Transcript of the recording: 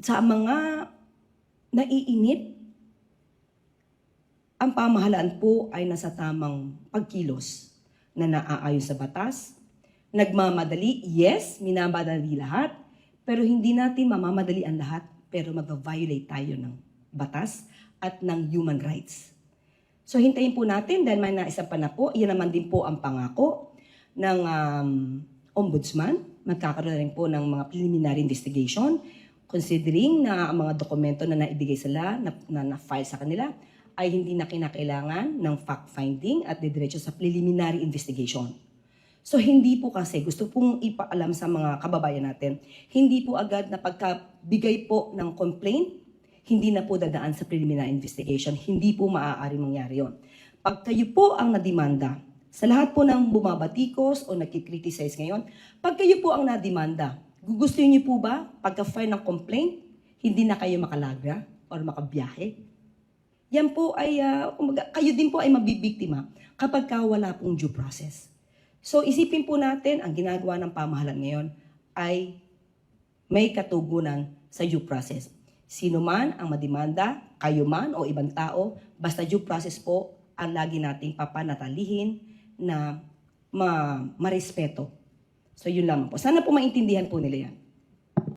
sa mga naiinit, ang pamahalaan po ay nasa tamang pagkilos na naaayon sa batas. Nagmamadali, yes, minamadali lahat, pero hindi natin mamamadali ang lahat, pero mag-violate tayo ng batas at ng human rights. So hintayin po natin dahil may naisang pa na po, iyan naman din po ang pangako ng um, ombudsman. Magkakaroon rin po ng mga preliminary investigation considering na ang mga dokumento na naibigay sila, na, na, na-file sa kanila, ay hindi na kinakailangan ng fact-finding at didiretso sa preliminary investigation. So hindi po kasi, gusto pong ipaalam sa mga kababayan natin, hindi po agad na pagkabigay po ng complaint, hindi na po dadaan sa preliminary investigation. Hindi po maaari mangyari yon. Pag kayo po ang nadimanda, sa lahat po ng bumabatikos o nagkikriticize ngayon, pag kayo po ang nadimanda, gugustuhin niyo po ba pagka-file ng complaint, hindi na kayo makalaga or makabiyahe? Yan po ay, kumbaga, kayo din po ay mabibiktima kapag ka wala pong due process. So isipin po natin, ang ginagawa ng pamahalaan ngayon ay may katugunan sa due process. Sino man ang madimanda, kayo man o ibang tao, basta due process po ang lagi nating papanatalihin na ma marespeto. So yun lang po. Sana po maintindihan po nila yan.